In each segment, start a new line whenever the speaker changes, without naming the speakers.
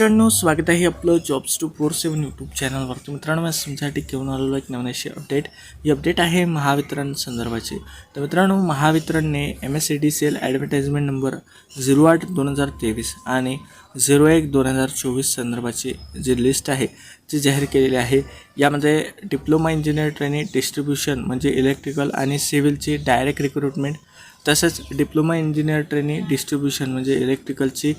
मित्रांनो स्वागत आहे आपलं jobs two four seven YouTube चॅनलवरती मित्रांनो मी तुमच्यासाठी घेऊन आलेलो एक नवीन अशी अपडेट ही अपडेट आहे महावितरण संदर्भाची. तर मित्रांनो महावितरणने M S E D C L advertisement number zero आठ दोन हजार तेवीस आणि झिरो एक दोन हजार चोवीस संदर्भाची जी लिस्ट आहे ती जाहीर केलेली आहे. यामध्ये डिप्लोमा इंजिनियर ट्रेनिंग डिस्ट्रीब्युशन म्हणजे इलेक्ट्रिकल आणि सिव्हिलची डायरेक्ट रिक्रुटमेंट तसंच डिप्लोमा इंजिनियर ट्रेनी डिस्ट्रीब्युशन म्हणजे इलेक्ट्रिकलची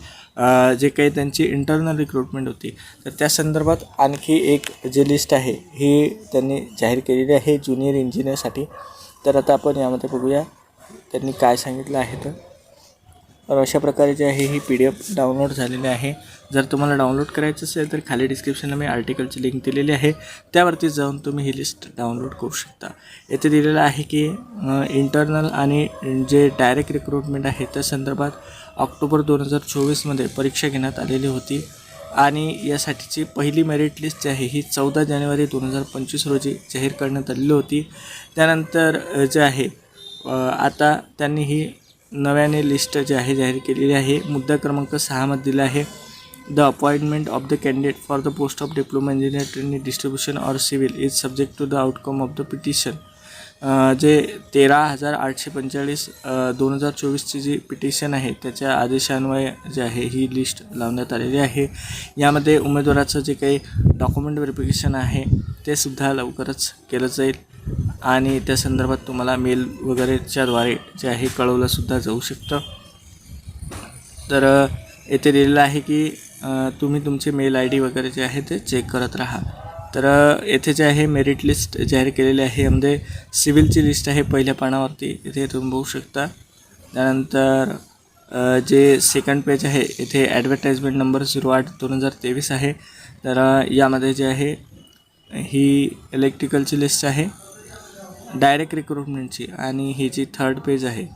जे काही त्यांची इंटरनल रिक्रुटमेंट होती तर त्या संदर्भात आणखी एक जे लिस्ट आहे ही त्यांनी जाहीर केलेली आहे ज्युनियर इंजिनियरसाठी तर आता आपण यामध्ये बघूया त्यांनी काय सांगितलं आहे तर. तर अशा प्रकारे जे आहे ही पी डी एफ डाउनलोड झालेली आहे. जर तुम्हाला डाउनलोड करायचं असेल तर खाली डिस्क्रिप्शनला मी आर्टिकलची लिंक दिलेली आहे. त्यावरती जाऊन तुम्ही ही लिस्ट डाउनलोड करू शकता. येथे दिलेलं आहे की इंटरनल आणि जे डायरेक्ट रिक्रुटमेंट आहे त्या संदर्भात ऑक्टोबर दोन हजार चोवीसमध्ये परीक्षा घेण्यात आलेली होती. आणि यासाठीची पहिली मेरिट लिस्ट जी आहे ही चौदा जानेवारी दोन हजार पंचवीस रोजी जाहीर करण्यात आलेली होती. त्यानंतर जे आहे आता त्यांनी ही नव्याने लिस्ट जी आहे जाहीर केलेली आहे. मुद्दा क्रमांक सहामध्ये दिला आहे. The appointment of the candidate for the post of diploma engineer training distribution or civil is subject to the outcome of the petition जे तेरा हजार आठशे पंचेचाळीस दोन हजार चोवीसची जी पिटिशन आहे त्याच्या आदेशान्वये जे आहे ही लिस्ट लावण्यात आलेली आहे. यामध्ये उमेदवाराचं जे काही डॉक्युमेंट व्हेरिफिकेशन आहे ते सुद्धा लवकरच केलं जाईल. आणि त्या संदर्भात तुम्हाला मेल वगैरेच्याद्वारे जे आहे कळवलंसुद्धा जाऊ शकतं. तर येथे दिलेलं आहे की तुम्ही तुमचे मेल आय डी वगैरे जे आहे ते चेक करत राहा. तर येथे जे आहे मेरिट लिस्ट जाहीर केलेली आहे. यामध्ये सिव्हिलची लिस्ट आहे पहिल्या पानावरती. इथे तुम्ही बघू शकता. त्यानंतर जे सेकंड पेज आहे इथे ॲडव्हर्टाइजमेंट नंबर झिरो आठ दोन हजार तेवीस आहे. तर यामध्ये जे आहे ही इलेक्ट्रिकलची लिस्ट आहे. डायरेक्ट रिक्रुटमेंटची आणि ही जी थर्ड पेज आहे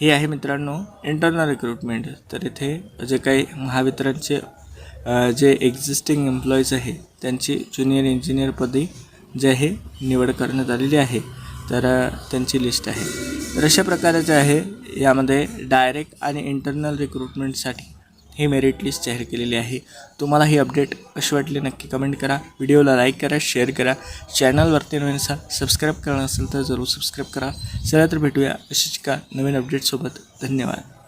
ही आहे मित्रांनो इंटरनल रिक्रुटमेंट तर इथे जे काही महावितरणचे जे एक्झिस्टिंग एम्प्लॉईज आहे त्यांची ज्युनियर इंजिनियरपदी जे आहे निवड करण्यात आलेली आहे. तर त्यांची लिस्ट आहे. तर अशा प्रकारे जे आहे यामध्ये डायरेक्ट आणि इंटरनल रिक्रुटमेंटसाठी ही मेरिट लिस्ट जाहीर केलेली आहे. तुम्हाला ही अपडेट कशी वाटली नक्की कमेंट करा. व्हिडिओला लाईक करा शेअर करा. चॅनलवरती नवीन असाल सबस्क्राईब करणं असेल तर जरूर सबस्क्राईब करा. चला तर भेटूया अशीच का नवीन अपडेटसोबत धन्यवाद.